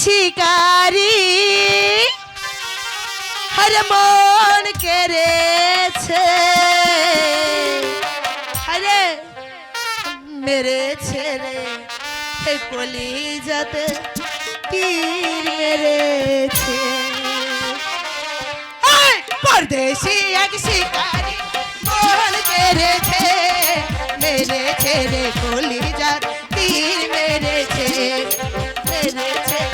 শিকারি। হরে মন কেড়েছে। হরে মেরেছে রে। এই কলি যাতে তীর মেরেছে পরদেশি এক শিকারি মন কেড়েছে। মেরেছে রে কলি যাত তীর মেরেছে? মেরেছে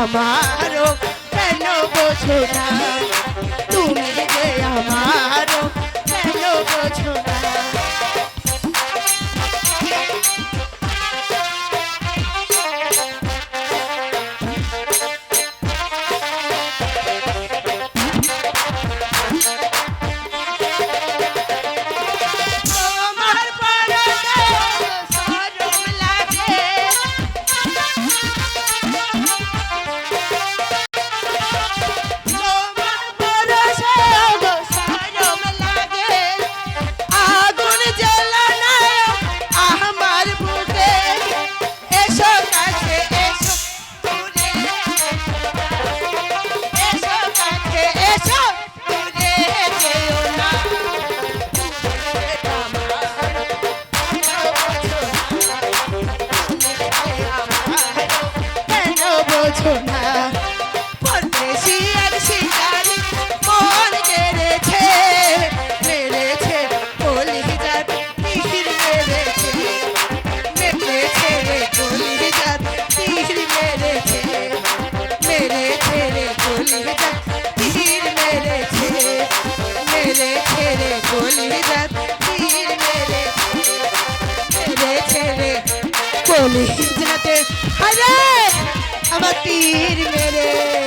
আমারও কেন বোঝো না? বোঝো না? পরদেশি এক শিকারি মন কেড়েছে, মেরেছে কলি যাত তীর মেরেছে মেরেছে রে কলি যাত তীর মেরেছে মেরেছে রে কলি যাত তীর মেরেছে মেরেছে রে কলি যাত তীর মেরেছে মেরেছে রে কলি যাতে আরে আমার তীর মেরে।